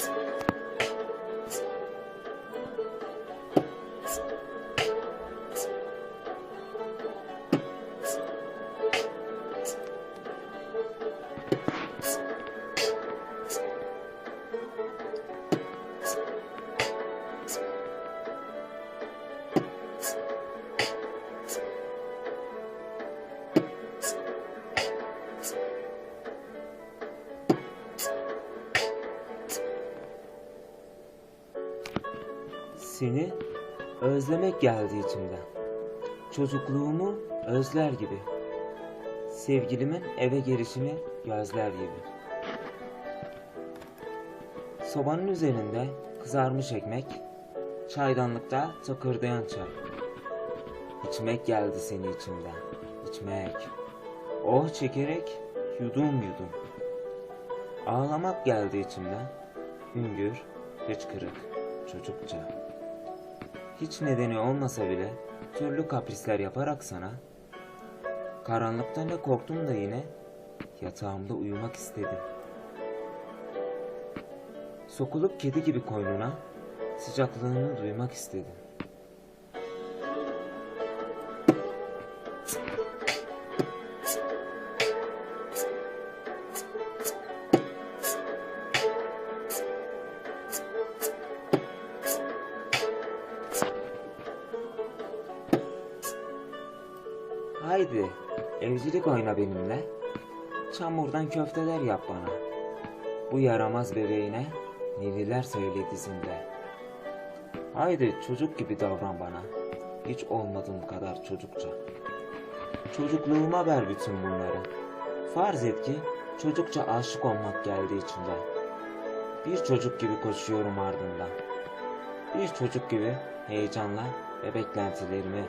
Sports. Seni özlemek geldi içimden. Çocukluğumu özler gibi. Sevgilimin eve gelişini gözler gibi. Sobanın üzerinde kızarmış ekmek, çaydanlıkta takırdayan çay. İçmek geldi seni içimden, içmek. Oh çekerek yudum yudum. Ağlamak geldi içimden, hüngür, hıçkırık, çocukça. Hiç nedeni olmasa bile türlü kaprisler yaparak sana, karanlıkta ne korktum da yine yatağımda uyumak istedim. Sokulup kedi gibi koynuna sıcaklığını duymak istedim. Haydi evcilik oyna benimle. Çamurdan köfteler yap bana. Bu yaramaz bebeğine neviler söyle dizinde. Haydi çocuk gibi davran bana. Hiç olmadığım kadar çocukça. Çocukluğuma ver bütün bunları. Farz et ki çocukça aşık olmak geldi içimden. Bir çocuk gibi koşuyorum ardından. Bir çocuk gibi heyecanla ve beklentilerimi,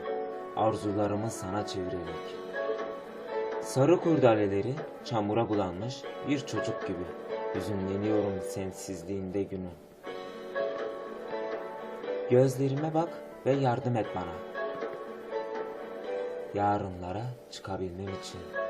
arzularımı sana çevirerek. Sarı kurdaleleri çamura bulanmış bir çocuk gibi hüzünleniyorum sensizliğinde günü. Gözlerime bak ve yardım et bana. Yarınlara çıkabilmem için.